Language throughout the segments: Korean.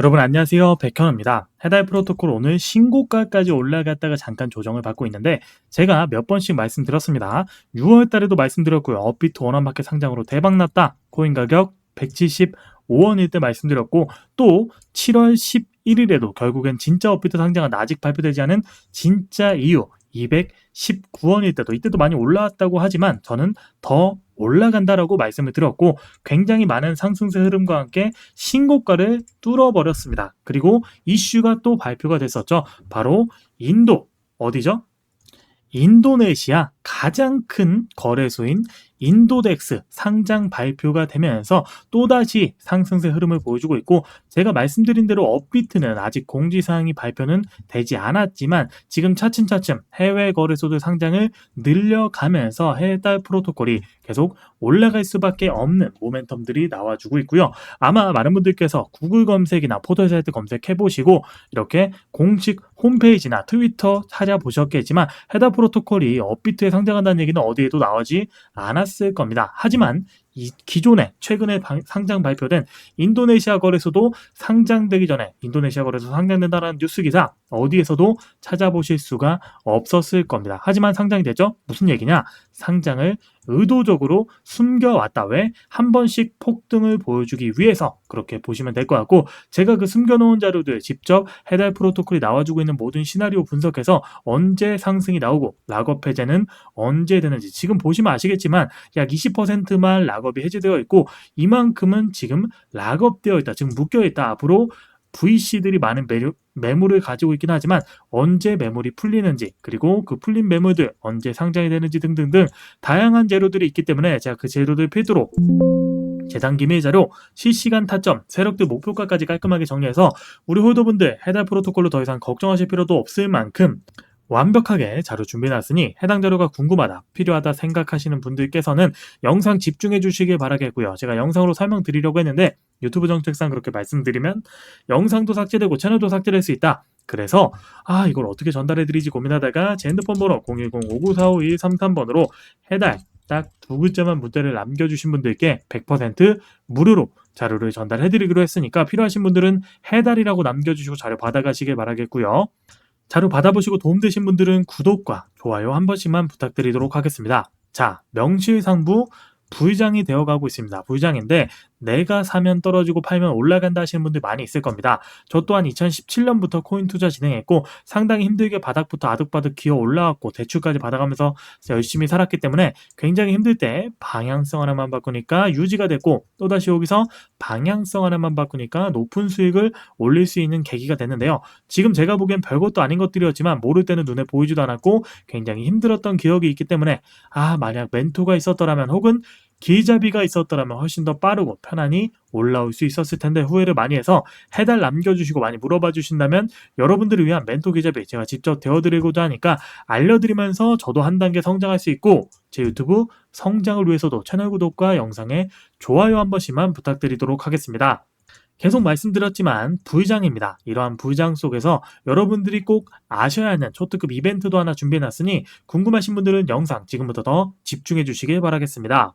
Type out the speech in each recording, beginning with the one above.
여러분 안녕하세요. 백현우입니다. 해달 프로토콜 오늘 신고가까지 올라갔다가 잠깐 조정을 받고 있는데 제가 몇 번씩 말씀드렸습니다. 6월 달에도 말씀드렸고요. 업비트 원화마켓 상장으로 대박났다. 코인 가격 175원일 때 말씀드렸고 또 7월 11일에도 결국엔 진짜 업비트 상장은 아직 발표되지 않은 진짜 이유 219원일 때도 이때도 많이 올라왔다고 하지만 저는 더 올라간다라고 말씀을 드렸고 굉장히 많은 상승세 흐름과 함께 신고가를 뚫어버렸습니다. 그리고 이슈가 또 발표가 됐었죠. 바로 인도 어디죠? 인도네시아 가장 큰 거래소인 인도덱스 상장 발표가 되면서 또다시 상승세 흐름을 보여주고 있고 제가 말씀드린 대로 업비트는 아직 공지사항이 발표는 되지 않았지만 지금 차츰차츰 해외 거래소들 상장을 늘려가면서 해달 프로토콜이 계속 올라갈 수밖에 없는 모멘텀들이 나와주고 있고요. 아마 많은 분들께서 구글 검색이나 포털 사이트 검색해 보시고 이렇게 공식 홈페이지나 트위터 찾아보셨겠지만 해달 프로토콜이 업비트에 상 장한다는 얘기는 어디에도 나오지. 않았을 겁니다. 하지만 이 기존에 최근에 상장 발표된 인도네시아 거래소도 상장되기 전에 인도네시아 거래소 상장된다는 뉴스 기사 어디에서도 찾아보실 수가 없었을 겁니다. 하지만 상장이 되죠? 무슨 얘기냐? 상장을 의도적으로 숨겨왔다. 왜? 한 번씩 폭등을 보여주기 위해서 그렇게 보시면 될 것 같고 제가 그 숨겨놓은 자료들 직접 해달 프로토콜이 나와주고 있는 모든 시나리오 분석해서 언제 상승이 나오고 락업 해제는 언제 되는지 지금 보시면 아시겠지만 약 20%만 락업이 해제되어 있고 이만큼은 지금 락업되어 있다. 지금 묶여 있다. 앞으로 VC들이 많은 매류, 매물을 가지고 있긴 하지만 언제 매물이 풀리는지 그리고 그 풀린 매물들 언제 상장이 되는지 등등등 다양한 재료들이 있기 때문에 제가 그 재료들 필두로 재단 기밀 자료, 실시간 타점, 세력들 목표가까지 깔끔하게 정리해서 우리 홀더분들 해달 프로토콜로 더 이상 걱정하실 필요도 없을 만큼 완벽하게 자료 준비해놨으니 해당 자료가 궁금하다, 필요하다 생각하시는 분들께서는 영상 집중해 주시길 바라겠고요. 제가 영상으로 설명드리려고 했는데 유튜브 정책상 그렇게 말씀드리면 영상도 삭제되고 채널도 삭제될 수 있다. 그래서 아 이걸 어떻게 전달해드리지 고민하다가 제 핸드폰 번호 010-5945-2133번으로 해달 딱 두 글자만 문자를 남겨주신 분들께 100% 무료로 자료를 전달해드리기로 했으니까 필요하신 분들은 해달이라고 남겨주시고 자료 받아가시길 바라겠고요. 자료 받아보시고 도움되신 분들은 구독과 좋아요 한 번씩만 부탁드리도록 하겠습니다. 자, 명실상부 부의장이 되어가고 있습니다. 부의장인데 내가 사면 떨어지고 팔면 올라간다 하시는 분들 많이 있을 겁니다. 저 또한 2017년부터 코인 투자 진행했고 상당히 힘들게 바닥부터 아득바득 기어 올라왔고 대출까지 받아가면서 열심히 살았기 때문에 굉장히 힘들 때 방향성 하나만 바꾸니까 유지가 됐고 또다시 여기서 방향성 하나만 바꾸니까 높은 수익을 올릴 수 있는 계기가 됐는데요. 지금 제가 보기엔 별것도 아닌 것들이었지만 모를 때는 눈에 보이지도 않았고 굉장히 힘들었던 기억이 있기 때문에 아 만약 멘토가 있었더라면 혹은 기자비가 있었더라면 훨씬 더 빠르고 편안히 올라올 수 있었을 텐데 후회를 많이 해서 해달 남겨주시고 많이 물어봐 주신다면 여러분들을 위한 멘토 기자비 제가 직접 되어드리고자 하니까 알려드리면서 저도 한 단계 성장할 수 있고 제 유튜브 성장을 위해서도 채널 구독과 영상에 좋아요 한 번씩만 부탁드리도록 하겠습니다. 계속 말씀드렸지만 부의장입니다. 이러한 부의장 속에서 여러분들이 꼭 아셔야 하는 초특급 이벤트도 하나 준비해놨으니 궁금하신 분들은 영상 지금부터 더 집중해 주시길 바라겠습니다.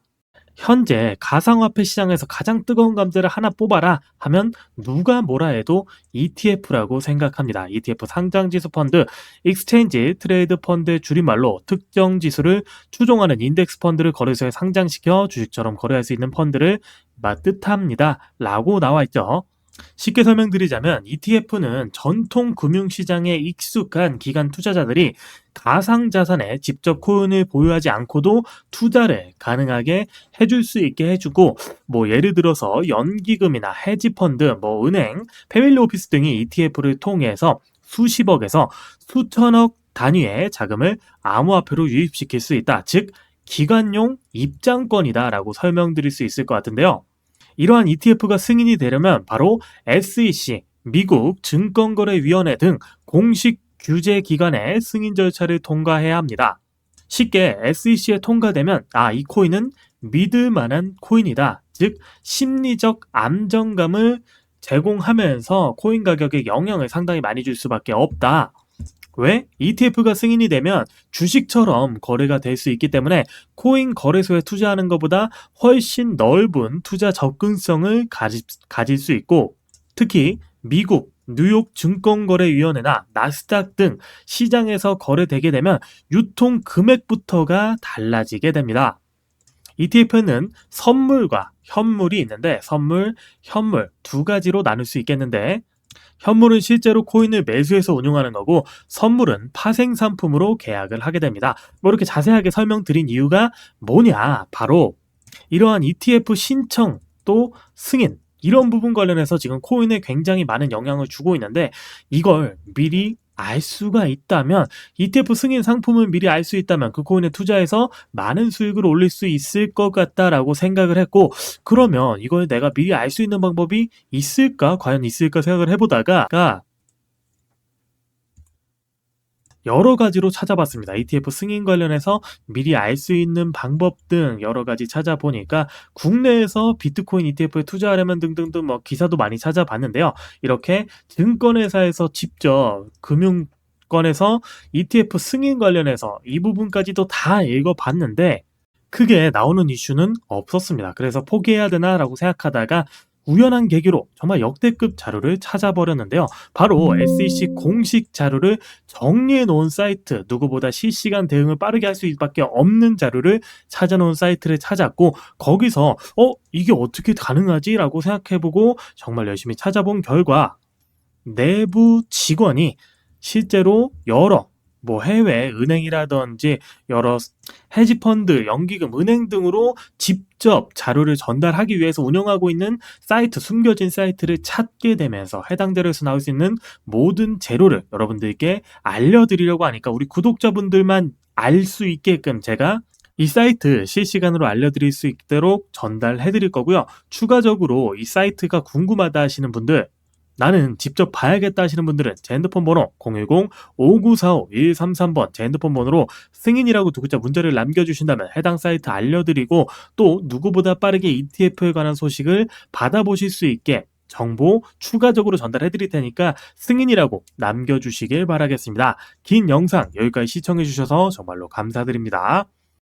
현재 가상화폐 시장에서 가장 뜨거운 감자를 하나 뽑아라 하면 누가 뭐라 해도 ETF라고 생각합니다. ETF 상장 지수 펀드, 익스체인지 트레이드 펀드의 줄임말로 특정 지수를 추종하는 인덱스 펀드를 거래소에 상장시켜 주식처럼 거래할 수 있는 펀드를 뜻합니다. 라고 나와 있죠. 쉽게 설명드리자면 ETF는 전통 금융시장에 익숙한 기관 투자자들이 가상자산에 직접 코인을 보유하지 않고도 투자를 가능하게 해줄 수 있게 해주고 뭐 예를 들어서 연기금이나 헤지펀드, 뭐 은행, 패밀리 오피스 등이 ETF를 통해서 수십억에서 수천억 단위의 자금을 암호화폐로 유입시킬 수 있다. 즉 기관용 입장권이다라고 설명드릴 수 있을 것 같은데요. 이러한 ETF가 승인이 되려면 바로 SEC, 미국 증권거래위원회 등 공식 규제 기관의 승인 절차를 통과해야 합니다. 쉽게 SEC에 통과되면 아, 이 코인은 믿을 만한 코인이다. 즉, 심리적 안정감을 제공하면서 코인 가격에 영향을 상당히 많이 줄 수밖에 없다. 왜? ETF가 승인이 되면 주식처럼 거래가 될 수 있기 때문에 코인 거래소에 투자하는 것보다 훨씬 넓은 투자 접근성을 가지, 가질 수 있고 특히 미국 뉴욕 증권거래위원회나 나스닥 등 시장에서 거래되게 되면 유통 금액부터가 달라지게 됩니다. ETF는 선물과 현물이 있는데 선물, 현물 두 가지로 나눌 수 있겠는데 현물은 실제로 코인을 매수해서 운용하는 거고 선물은 파생 상품으로 계약을 하게 됩니다. 뭐 이렇게 자세하게 설명드린 이유가 뭐냐? 바로 이러한 ETF 신청 또 승인 이런 부분 관련해서 지금 코인에 굉장히 많은 영향을 주고 있는데 이걸 미리 알 수가 있다면 ETF 승인 상품을 미리 알 수 있다면 그 코인에 투자해서 많은 수익을 올릴 수 있을 것 같다라고 생각을 했고 그러면 이걸 내가 미리 알 수 있는 방법이 있을까? 과연 있을까 생각을 해보다가 여러 가지로 찾아봤습니다. ETF 승인 관련해서 미리 알 수 있는 방법 등 여러 가지 찾아보니까 국내에서 비트코인 ETF에 투자하려면 등등등 뭐 기사도 많이 찾아봤는데요. 이렇게 증권회사에서 직접 금융권에서 ETF 승인 관련해서 이 부분까지도 다 읽어봤는데 크게 나오는 이슈는 없었습니다. 그래서 포기해야 되나라고 생각하다가 우연한 계기로 정말 역대급 자료를 찾아버렸는데요. 바로 SEC 공식 자료를 정리해 놓은 사이트, 누구보다 실시간 대응을 빠르게 할 수밖에 없는 자료를 찾아놓은 사이트를 찾았고 거기서 어 이게 어떻게 가능하지? 라고 생각해보고 정말 열심히 찾아본 결과 내부 직원이 실제로 여러 뭐 해외 은행이라든지 여러 헤지펀드, 연기금, 은행 등으로 직접 자료를 전달하기 위해서 운영하고 있는 사이트, 숨겨진 사이트를 찾게 되면서 해당 자료에서 나올 수 있는 모든 재료를 여러분들께 알려드리려고 하니까 우리 구독자분들만 알 수 있게끔 제가 이 사이트 실시간으로 알려드릴 수 있도록 전달해 드릴 거고요. 추가적으로 이 사이트가 궁금하다 하시는 분들 나는 직접 봐야겠다 하시는 분들은 제 핸드폰 번호 010-5945-133번 제 핸드폰 번호로 승인이라고 두 글자 문자를 남겨주신다면 해당 사이트 알려드리고 또 누구보다 빠르게 ETF에 관한 소식을 받아보실 수 있게 정보 추가적으로 전달해 드릴 테니까 승인이라고 남겨주시길 바라겠습니다. 긴 영상 여기까지 시청해 주셔서 정말로 감사드립니다.